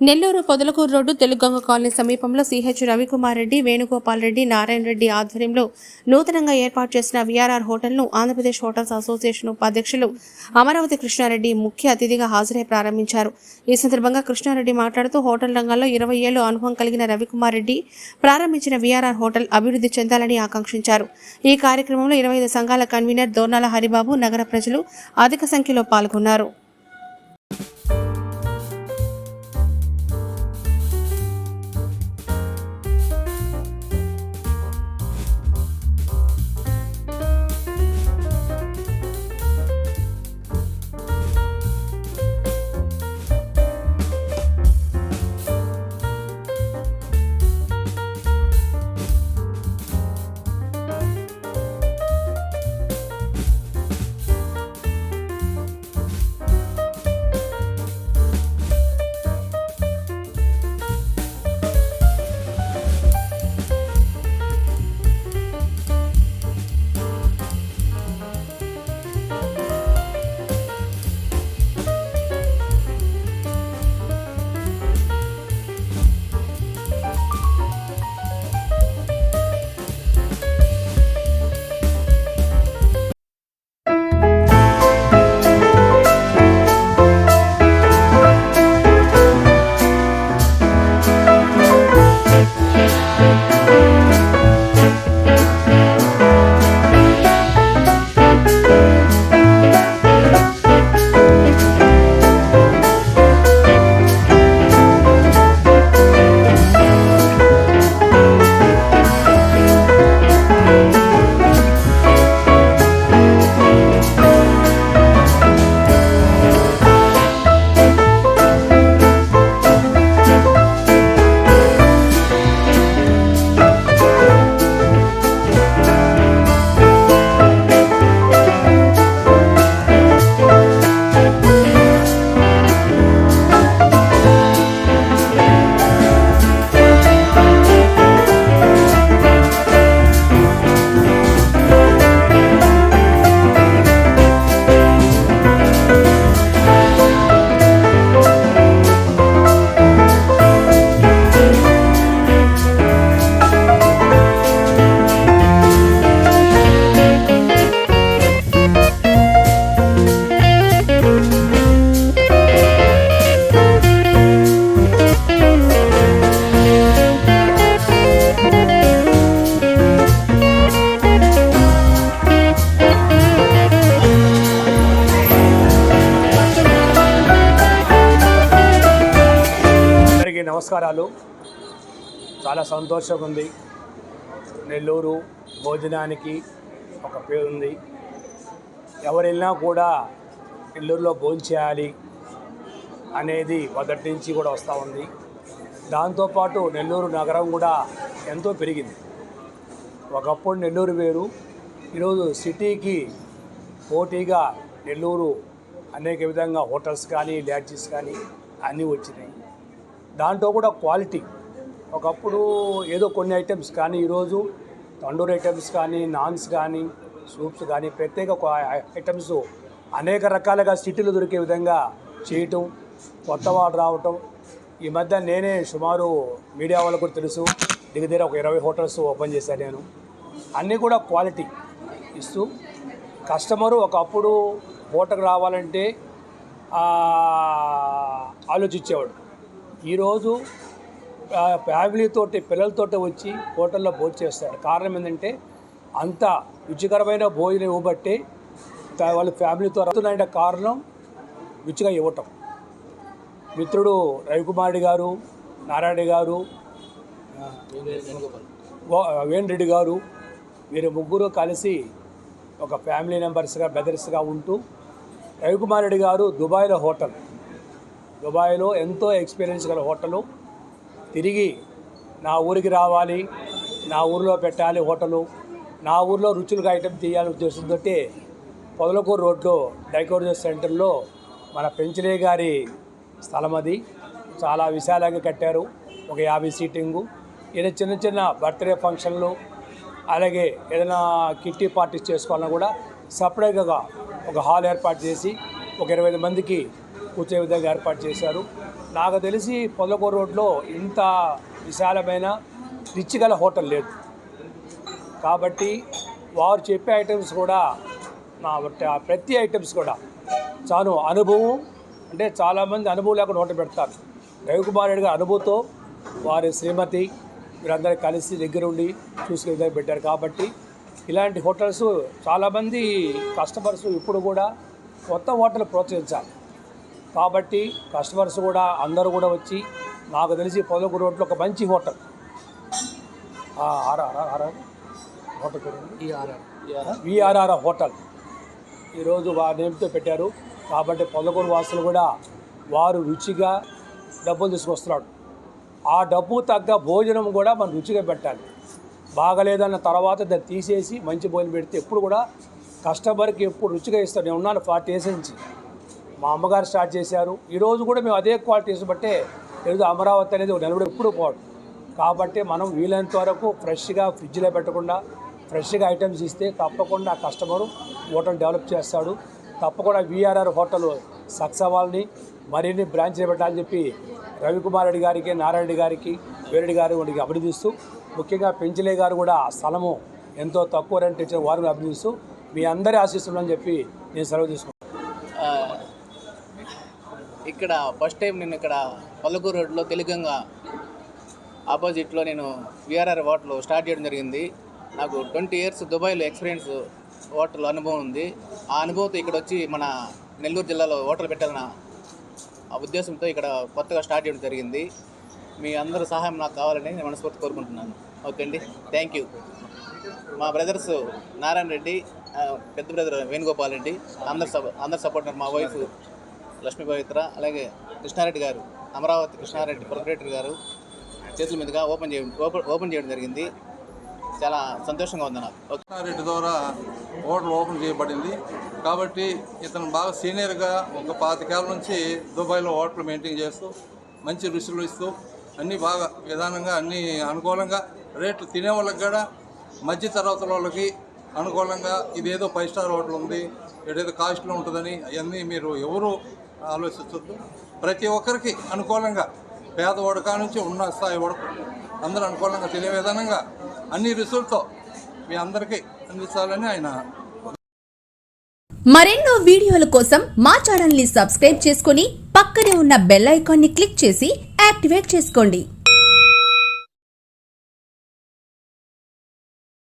Nellore Podalakuru road తెలుగొంగ colony సమీపంలో CH Ravikumar Reddy Venugopal Reddy Narayana Reddy ఆధ్వర్యంలో నూతనంగా ఏర్పాటు చేసిన విఆర్ఆర్ హోటల్ను ఆంధ్రప్రదేశ్ హోటల్స్ అసోసియేషన్ ఉపాధ్యక్షులు అమరావతి కృష్ణారెడ్డి ముఖ్య అతిథిగా హాజరై ప్రారంభించారు. ఈ సందర్భంగా కృష్ణారెడ్డి మాట్లాడుతూ హోటల్ రంగంలో ఇరవై ఏళ్ళు అనుభవం కలిగిన రవికుమార్ రెడ్డి ప్రారంభించిన విఆర్ఆర్ హోటల్ అభివృద్ధి చెందాలని ఆకాంక్షించారు. ఈ కార్యక్రమంలో ఇరవై ఐదు సంఘాల కన్వీనర్ దోర్నాల హరిబాబు నగర ప్రజలు అధిక సంఖ్యలో పాల్గొన్నారు. నమస్కారాలు. చాలా సంతోషంగా ఉంది నెల్లూరు భోజనానికి ఒక పేరుంది. ఎవరు వెళ్ళినా కూడా నెల్లూరులో భోజనం చేయాలి అనేది మొదటి నుంచి కూడా వస్తూ ఉంది. దాంతోపాటు నెల్లూరు నగరం కూడా ఎంతో పెరిగింది. ఒకప్పుడు నెల్లూరు వేరు. ఈరోజు సిటీకి పోటీగా నెల్లూరు అనేక విధంగా హోటల్స్ కానీ ల్యాడ్జెస్ కానీ అన్నీ వచ్చినాయి. దాంట్లో కూడా క్వాలిటీ. ఒకప్పుడు ఏదో కొన్ని ఐటమ్స్ కానీ ఈరోజు తండూరి ఐటమ్స్ కానీ నాన్స్ కానీ సూప్స్ కానీ ప్రత్యేక ఐటమ్స్ అనేక రకాలుగా సిటీలు దొరికే విధంగా చేయటం కొత్త వాడు రావటం. ఈ మధ్య నేనే సుమారు మీడియా వాళ్ళకు తెలుసు. దగ్గర ఒక ఇరవై హోటల్స్ ఓపెన్ చేశాను నేను. అన్నీ కూడా క్వాలిటీ ఇస్తూ కస్టమరు ఒకప్పుడు హోటల్కి రావాలంటే ఆలోచించేవాడు. ఈరోజు ఫ్యామిలీతోటి పిల్లలతోటి వచ్చి హోటల్లో భోజనం చేస్తాడు. కారణం ఏంటంటే అంత రుచికరమైన భోజనం ఇవ్వబట్టి వాళ్ళ ఫ్యామిలీతో రాస్తున్న కారణం రుచిగా ఇవ్వటం. మిత్రుడు రవికుమారుడి గారు నారాయణ గారు వేణురెడ్డి రెడ్డి గారు వీరు ముగ్గురు కలిసి ఒక ఫ్యామిలీ మెంబర్స్గా బ్రదర్స్గా ఉంటూ రవికుమార్ రెడ్డి గారు దుబాయ్లో హోటల్. దుబాయ్లో ఎంతో ఎక్స్పీరియన్స్ గల హోటలు. తిరిగి నా ఊరికి రావాలి నా ఊరిలో పెట్టాలి హోటలు. నా ఊరిలో రుచులుగా ఐటెం తీయాలని ఉద్దేశంతో పొదలకూరు రోడ్లో డైకోరేషన్ సెంటర్లో మన పెంచలే గారి స్థలం అది. చాలా విశాలంగా కట్టారు. ఒక యాభై సీటింగు. ఏదైనా చిన్న చిన్న బర్త్డే ఫంక్షన్లు అలాగే ఏదైనా కిట్టి పార్టీస్ చేసుకోవాలన్నా కూడా సపరేట్గా ఒక హాల్ ఏర్పాటు చేసి ఒక ఇరవై ఐదు మందికి కూర్చే విధంగా ఏర్పాటు చేశారు. నాకు తెలిసి పొదలకూరు రోడ్లో ఇంత విశాలమైన రిచ్ గల హోటల్ లేదు. కాబట్టి వారు చెప్పే ఐటమ్స్ కూడా నా ప్రతి ఐటమ్స్ కూడా చాలా అనుభవం అంటే చాలామంది అనుభవం లేకుండా హోటల్ పెడతారు. రవికుమార్ రెడ్డి గారి అనుభవంతో వారి శ్రీమతి వీరందరూ కలిసి దగ్గరుండి చూసుకునే విధంగా పెట్టారు. కాబట్టి ఇలాంటి హోటల్స్ చాలామంది కస్టమర్స్ ఇప్పుడు కూడా కొత్త హోటల్ ప్రోత్సహించాలి. కాబట్టి కస్టమర్స్ కూడా అందరూ కూడా వచ్చి నాకు తెలిసి పొదలకు రోడ్లో ఒక మంచి హోటల్. ఆ, R R R R hotel V R R hotel. ఈరోజు వారి నేమ్తో పెట్టారు. కాబట్టి పొదలకూరు వాసులు కూడా వారు రుచిగా డబ్బులు తీసుకొస్తున్నాడు ఆ డబ్బు తగ్గ భోజనం కూడా మనం రుచిగా పెట్టాలి. బాగలేదన్న తర్వాత దాన్ని తీసేసి మంచి భోజనం పెడితే ఎప్పుడు కూడా కస్టమర్కి ఎప్పుడు రుచిగా ఇస్తాను నేను ఉన్నాను ఫార్టీ ఇయర్స్ నుంచి. మా అమ్మగారు స్టార్ట్ చేశారు. ఈరోజు కూడా మేము అదే క్వాలిటీస్ బట్టే ఈరోజు అమరావతి అనేది ఒక నిలబడి ఎప్పుడు పోవడం. కాబట్టి మనం వీలైనంత వరకు ఫ్రెష్గా ఫ్రిడ్జ్లో పెట్టకుండా ఫ్రెష్గా ఐటమ్స్ ఇస్తే తప్పకుండా ఆ కస్టమరు హోటల్ డెవలప్ చేస్తాడు. తప్పకుండా విఆర్ఆర్ హోటల్ సక్సెస్ అవ్వాలని మరిన్ని బ్రాంచ్లు పెట్టాలని చెప్పి రవికుమార్ రెడ్డి గారికి నారాయణ రెడ్డి గారికి వేరెడ్డి గారి వారికి అభినందిస్తూ ముఖ్యంగా పెంచలే గారు కూడా స్థలము ఎంతో తక్కువ రెంట్ ఇచ్చిన వారిని అభినందిస్తూ మీ అందరి ఆశిస్తున్నాను చెప్పి నేను సెలవు తీసుకుంటాను ఇక్కడ ఫస్ట్ టైం నేను ఇక్కడ పల్లకూరు రోడ్లో తెలుగంగా ఆపోజిట్లో నేను విఆర్ఆర్ హోటల్ స్టార్ట్ చేయడం జరిగింది. నాకు ట్వంటీ ఇయర్స్ దుబాయ్లో ఎక్స్పీరియన్స్ హోటల్ అనుభవం ఉంది. ఆ అనుభవంతో ఇక్కడ వచ్చి మన నెల్లూరు జిల్లాలో హోటల్ పెట్టాలన్న ఆ ఉద్దేశంతో ఇక్కడ కొత్తగా స్టార్ట్ చేయడం జరిగింది. మీ అందరి సహాయం నాకు కావాలని నేను మనస్ఫూర్తి కోరుకుంటున్నాను. ఓకే అండి. థ్యాంక్ యూ మా బ్రదర్స్ నారాయణ రెడ్డి పెద్ద బ్రదర్ వేణుగోపాల్ రెడ్డి అందరు సపో అందరు సపోర్టర్ మా వైఫ్ లక్ష్మీ పవిత్ర అలాగే కృష్ణారెడ్డి గారు అమరావతి కృష్ణారెడ్డి ప్రొపరేటర్ గారు చేతుల మీదుగా ఓపెన్ చేయ ఓపెన్ ఓపెన్ చేయడం జరిగింది. చాలా సంతోషంగా ఉంది నాకు. కృష్ణారెడ్డి ద్వారా హోటల్ ఓపెన్ చేయబడింది. కాబట్టి ఇతను బాగా సీనియర్గా ఒక పాతికేళ్ళ నుంచి దుబాయ్లో హోటల్ మెయింటైన్ చేస్తూ మంచి రుచులు ఇస్తూ అన్నీ బాగా విధానంగా అన్నీ అనుకూలంగా రేట్లు తినే వాళ్ళకి కూడా మధ్య తరగతి వాళ్ళకి అనుకూలంగా ఇదేదో ఫైవ్ స్టార్ హోటల్ ఉంది ఏదేదో కాస్ట్లో ఉంటుందని అవన్నీ మీరు ఎవరు ఆలోచించొద్దు ప్రతి ఒక్కరికి అనుకూలంగా పేదవాడు కా నుంచి ఉన్న స్థాయి వరకు అందరూ అనుకూలంగా తినే విధానంగా అన్ని రుచులతో మీ అందరికీ అందించాలని ఆయన మరెన్నో వీడియోల కోసం మా ఛానల్ని సబ్స్క్రైబ్ చేసుకుని పక్కనే ఉన్న బెల్ ఐకాన్ని క్లిక్ చేసి యాక్టివేట్ చేసుకోండి.